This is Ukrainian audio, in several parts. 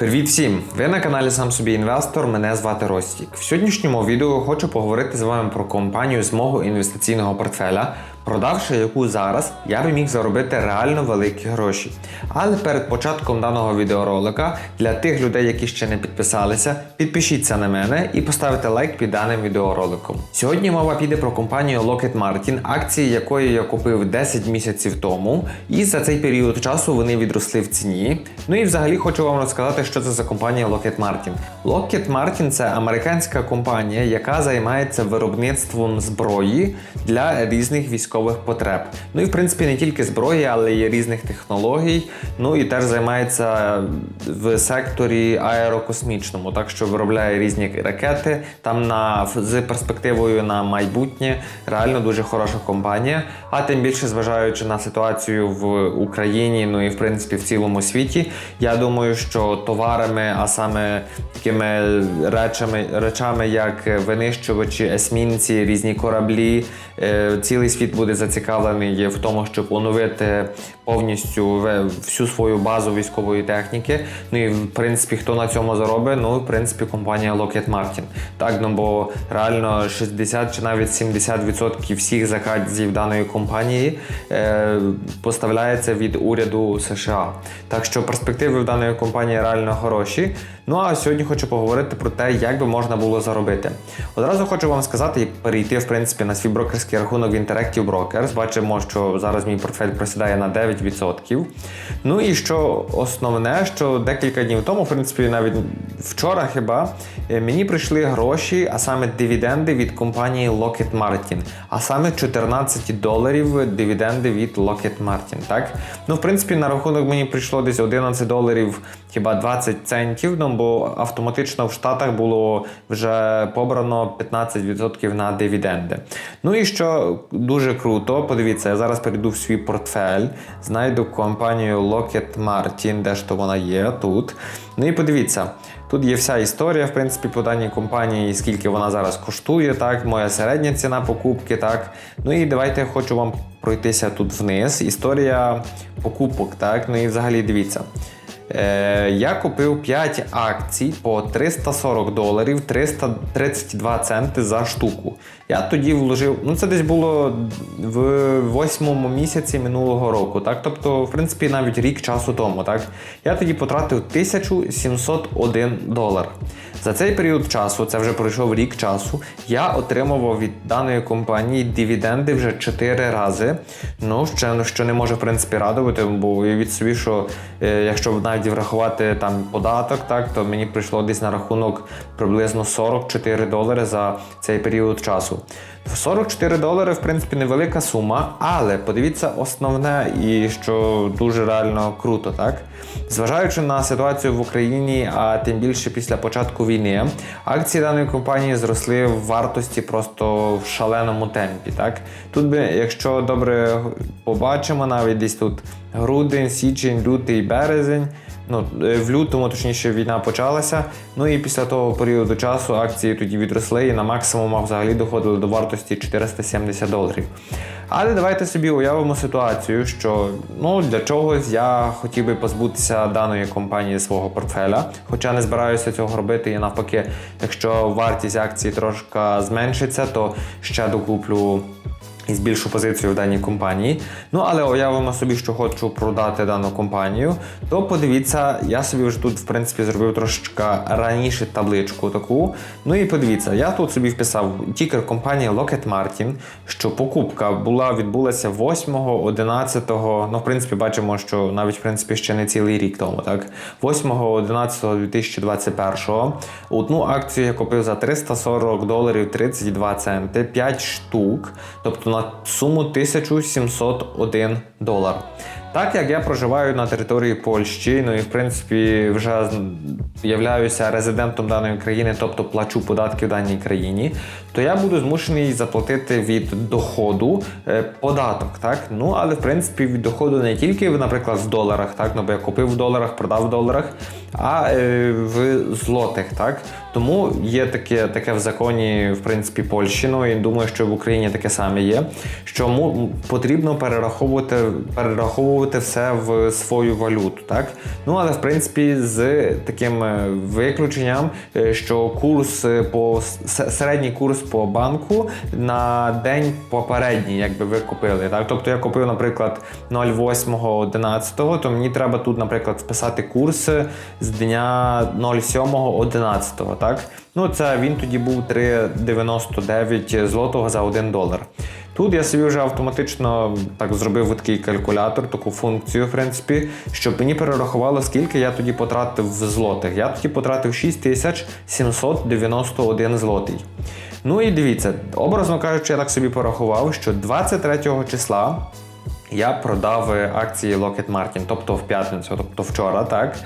Привіт всім! Ви на каналі Сам собі інвестор. Мене звати Ростік. В сьогоднішньому відео хочу поговорити з вами про компанію з мого інвестиційного портфеля, продавши яку зараз я би міг заробити реально великі гроші. Але перед початком даного відеоролика для тих людей, які ще не підписалися, підпишіться на мене і поставте лайк під даним відеороликом. Сьогодні мова піде про компанію Lockheed Martin, акції якої я купив 10 місяців тому, і за цей період часу вони відросли в ціні. Ну і взагалі хочу вам розказати, що це за компанія Lockheed Martin. Lockheed Martin – це американська компанія, яка займається виробництвом зброї для різних військових потреб. Ну і в принципі не тільки зброї, але й різних технологій. Ну і теж займається в секторі аерокосмічному, так що виробляє різні ракети там на з перспективою на майбутнє. Реально дуже хороша компанія. А тим більше, зважаючи на ситуацію в Україні, ну і в принципі в цілому світі, я думаю, що товарами, а саме такими речами, речами, як винищувачі, есмінці, різні кораблі, е, цілий світ буде зацікавлений в тому, щоб оновити повністю всю свою базу військової техніки. Ну і в принципі, хто на цьому заробить? Ну, в принципі, компанія Lockheed Martin. Так, ну бо реально 60 чи навіть 70% всіх заказів даної компанії е, поставляється від уряду США. Так що перспективи в даної компанії реально хороші. Ну а сьогодні хочу поговорити про те, як би можна було заробити. Одразу хочу вам сказати, як перейти в принципі на свій брокерський рахунок в Interactive Brokers. Бачимо, що зараз мій портфель просідає на 9%. Ну і що основне, що декілька днів тому, в принципі, навіть вчора хіба е, мені прийшли гроші, а саме дивіденди від компанії Lockheed Martin, а саме 14 доларів дивіденди від Lockheed Martin. Так, ну в принципі, на рахунок мені прийшло десь 11 доларів, хіба 20 центів. Ну бо автоматично в Штатах було вже побрано 15% на дивіденди. Ну і що дуже круто, подивіться, я зараз перейду в свій портфель, знайду компанію Lockheed Martin, де ж то вона є тут. Ну і подивіться. Тут є вся історія, в принципі, по даній компанії, скільки вона зараз коштує, так, моя середня ціна покупки, так. Ну і давайте хочу вам пройтися тут вниз. Історія покупок, так. Ну і взагалі дивіться. Е, я купив 5 акцій по 340 доларів 332 центи за штуку. Я тоді вложив, ну це десь було в восьмому місяці минулого року, так? Тобто, в принципі, навіть рік часу тому, так? Я тоді потратив 1701 долар. За цей період часу, це вже пройшов рік часу, я отримував від даної компанії дивіденди вже 4 рази. Ну, ще, що не може в принципі радувати, бо уявіть собі, що е, якщо навіть врахувати там податок, так, то мені прийшло десь на рахунок приблизно 44 долари за цей період часу. 44 долари, в принципі, невелика сума, але подивіться основне і що дуже реально круто, так? Зважаючи на ситуацію в Україні, а тим більше після початку війни, акції даної компанії зросли в вартості просто в шаленому темпі. Так? Тут би, якщо добре побачимо, навіть десь тут грудень, січень, лютий, березень. Ну, е, в лютому, точніше, війна почалася. Ну і після того періоду часу акції тоді відросли і на максимумах взагалі доходили до вартості 470 доларів. Але давайте собі уявимо ситуацію, що ну для чогось я хотів би позбутися даної компанії свого портфеля, хоча не збираюся цього робити. І навпаки, якщо вартість акції трошки зменшиться, то ще докуплю і збільшу позицію в даній компанії. Ну, але уявимо собі, що хочу продати дану компанію, то подивіться, я собі вже тут, в принципі, зробив трошечки раніше табличку таку. Ну і подивіться, я тут собі вписав тікер компанії Lockheed Martin, що покупка була відбулася 8, 11, ну, в принципі, бачимо, що навіть в принципі ще не цілий рік тому, так? 8, 11 2021. Одну акцію я купив за 340 доларів 32 центи, 5 штук, тобто на суму 1701 долар. Так як я проживаю на території Польщі, ну і в принципі вже являюся резидентом даної країни, тобто плачу податки в даній країні, то я буду змушений заплатити від доходу е, податок. Так? Ну але в принципі від доходу не тільки, наприклад, в доларах, так? ну, бо я купив в доларах, продав в доларах, а е, в злотих. Так? Тому є таке, таке в законі, в принципі, Польщі, ну і думаю, що в Україні таке саме є. Що потрібно перераховувати, перераховувати все в свою валюту. Так? Ну, але в принципі, з таким е, виключенням, що курс по середній курс по банку на день попередній, якби ви купили. Так? Тобто я купив, наприклад, 08.11, то мені треба тут, наприклад, вписати курс з дня 07.11. Так? Ну, це він тоді був 3,99 злотого за 1 долар. Тут я собі вже автоматично так зробив такий калькулятор, таку функцію, в принципі, щоб мені перерахувало, скільки я тоді потратив в злотих. Я тоді потратив 6791 злотий. Ну і дивіться, образно кажучи, я так собі порахував, що 23 числа я продав е, акції Lockheed Martin, тобто в п'ятницю, тобто вчора, так.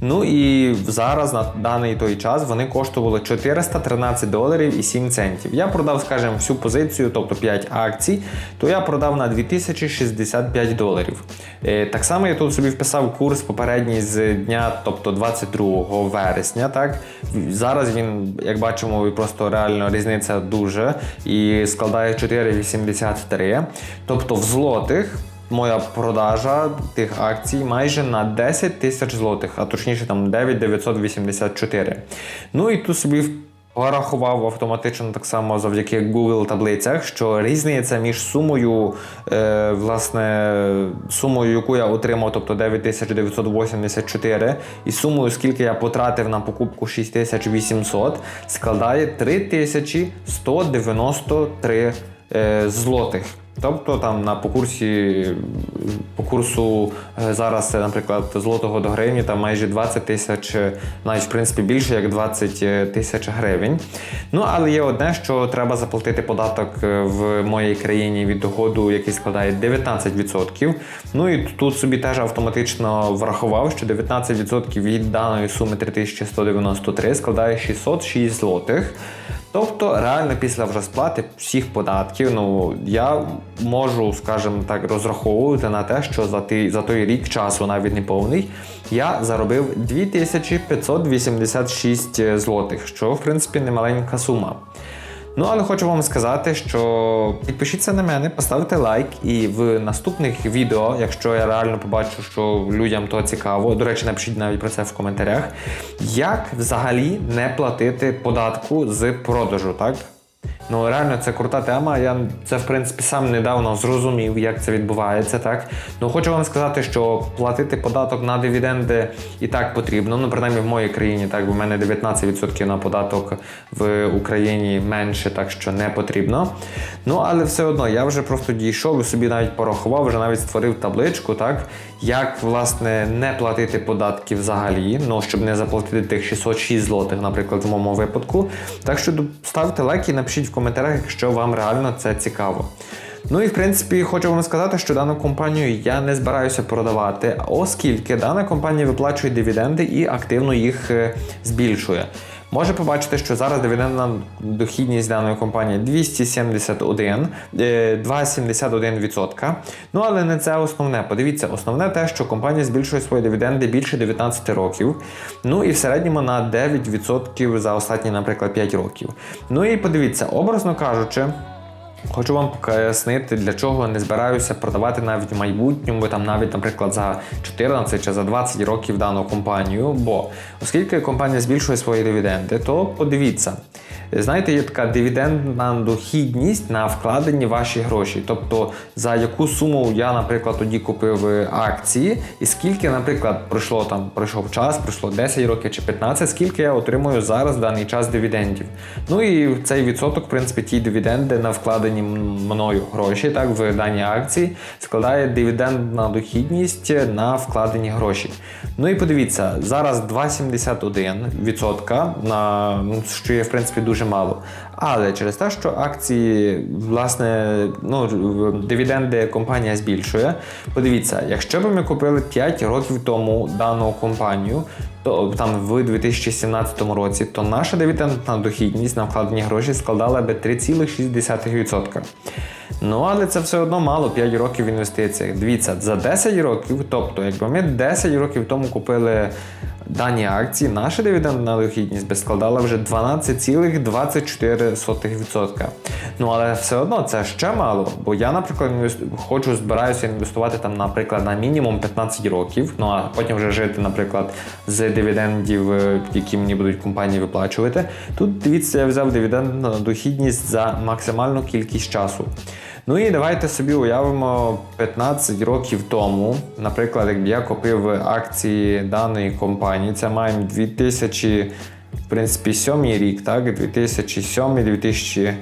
Ну і зараз на даний той час вони коштували 413 доларів і 7 центів. Я продав, скажімо, всю позицію, тобто 5 акцій, то я продав на 2065 доларів. Е, Так само я тут собі вписав курс попередній з дня, тобто 22 вересня. Так зараз він, як бачимо, просто реально різниця дуже і складає 4,83. Тобто в злотих моя продажа тих акцій майже на 10 тисяч злотих, а точніше там 9,984. Ну і тут собі порахував автоматично так само завдяки Google таблицях, що різниця між сумою, е, власне, сумою, яку я отримав, тобто 9984, і сумою, скільки я потратив на покупку 6800, складає 3193 е, злотих. Тобто там на по курсі по курсу е, зараз, е, наприклад, злотого до гривні там майже 20 тисяч, е, навіть в принципі більше як 20 тисяч гривень. Ну але є одне, що треба заплатити податок е, в моїй країні від доходу, який складає 19%. Ну і тут собі теж автоматично врахував, що 19% від даної суми 3193 складає 606 злотих. Тобто, реально після вже сплати всіх податків, ну я можу, скажімо так, розраховувати на те, що за той, за той рік часу, навіть не повний, я заробив 2586 злотих, що в принципі немаленька сума. Ну, але хочу вам сказати, що підпишіться на мене, поставте лайк, і в наступних відео, якщо я реально побачу, що людям то цікаво, до речі, напишіть навіть про це в коментарях, як взагалі не платити податку з продажу, так? Ну, реально, це крута тема. Я це, в принципі, сам недавно зрозумів, як це відбувається. так. Ну, хочу вам сказати, що платити податок на дивіденди і так потрібно. Ну, принаймні в моїй країні, так, в мене 19% на податок в Україні менше, так що не потрібно. Ну, але все одно, я вже просто дійшов і собі навіть порахував, вже навіть створив табличку, так, як власне не платити податки взагалі, ну, щоб не заплатити тих 606 злотих, наприклад, в моєму випадку. Так що ставте лайк і напишіть в коментарях, якщо вам реально це цікаво. Ну і в принципі хочу вам сказати, що дану компанію я не збираюся продавати, оскільки дана компанія виплачує дивіденди і активно їх е, збільшує. Може побачити, що зараз дивідендна дохідність даної компанії 271, е, 2,71%. Ну але не це основне. Подивіться, основне те, що компанія збільшує свої дивіденди більше 19 років. Ну і в середньому на 9% за останні, наприклад, 5 років. Ну і подивіться, образно кажучи. Хочу вам пояснити, для чого не збираюся продавати навіть в майбутньому, там навіть, наприклад, за 14 чи за 20 років дану компанію. Бо оскільки компанія збільшує свої дивіденди, то подивіться. Знаєте, є така дивідендна дохідність на вкладені ваші гроші. Тобто, за яку суму я, наприклад, тоді купив е, акції, і скільки, наприклад, пройшло там, пройшов час, пройшло 10 років чи 15, скільки я отримую зараз в даний час дивідендів. Ну і цей відсоток, в принципі, ті дивіденди на вкладені мною гроші, так, в дані акції, складає дивідендна дохідність на вкладені гроші. Ну і подивіться, зараз 2,71%, на, ну, що є, в принципі, дуже мало. Але через те, що акції, власне, ну, дивіденди компанія збільшує. Подивіться, якщо б ми купили 5 років тому дану компанію, то там в 2017 році, то наша дивідендна дохідність на вкладені гроші складала би 3,6%. Ну, але це все одно мало 5 років в інвестиціях. Дивіться, за 10 років, тобто, якби ми 10 років тому купили даній акції наша дивідендна дохідність би складала вже 12,24%. Ну але все одно це ще мало, бо я, наприклад, хочу збираюся інвестувати там, наприклад, на мінімум 15 років. Ну а потім вже жити, наприклад, з дивідендів, е, які мені будуть компанії виплачувати. Тут дивіться, я взяв дивідендну дохідність за максимальну кількість часу. Ну і давайте собі уявимо 15 років тому, наприклад, якби я купив акції даної компанії, це маємо 2000, в принципі, 7 рік, так? 2007 2000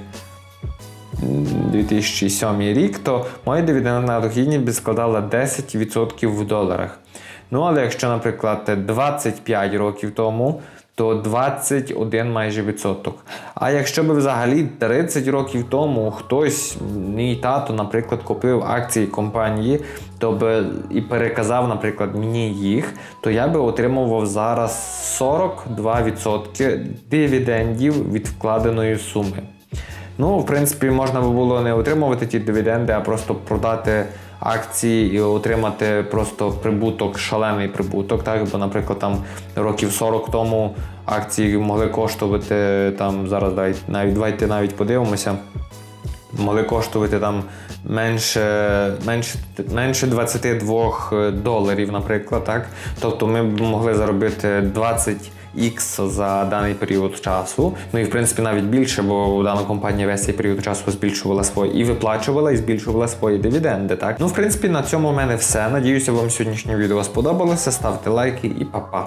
2007 рік, то моя дивідендна дохідність би складала 10% в доларах. Ну, але якщо, наприклад, 25 років тому, то 21 майже відсоток. А якщо би взагалі 30 років тому хтось, мій тато, наприклад, купив акції компанії, то би і переказав, наприклад, мені їх, то я би отримував зараз 42% дивідендів від вкладеної суми. Ну, в принципі, можна би було не отримувати ті дивіденди, а просто продати акції і отримати просто прибуток, шалений прибуток. Так? Бо, наприклад, там років 40 тому акції могли коштувати там зараз навіть давайте навіть подивимося. Могли коштувати там менше, менше, менше 22 доларів, наприклад, так? Тобто ми б могли заробити 20 X за даний період часу. Ну і в принципі навіть більше, бо дана компанія весь цей період часу збільшувала свої і виплачувала, і збільшувала свої дивіденди. Так, ну в принципі, на цьому в мене все. Надіюся, вам сьогоднішнє відео сподобалося. Ставте лайки і па-па.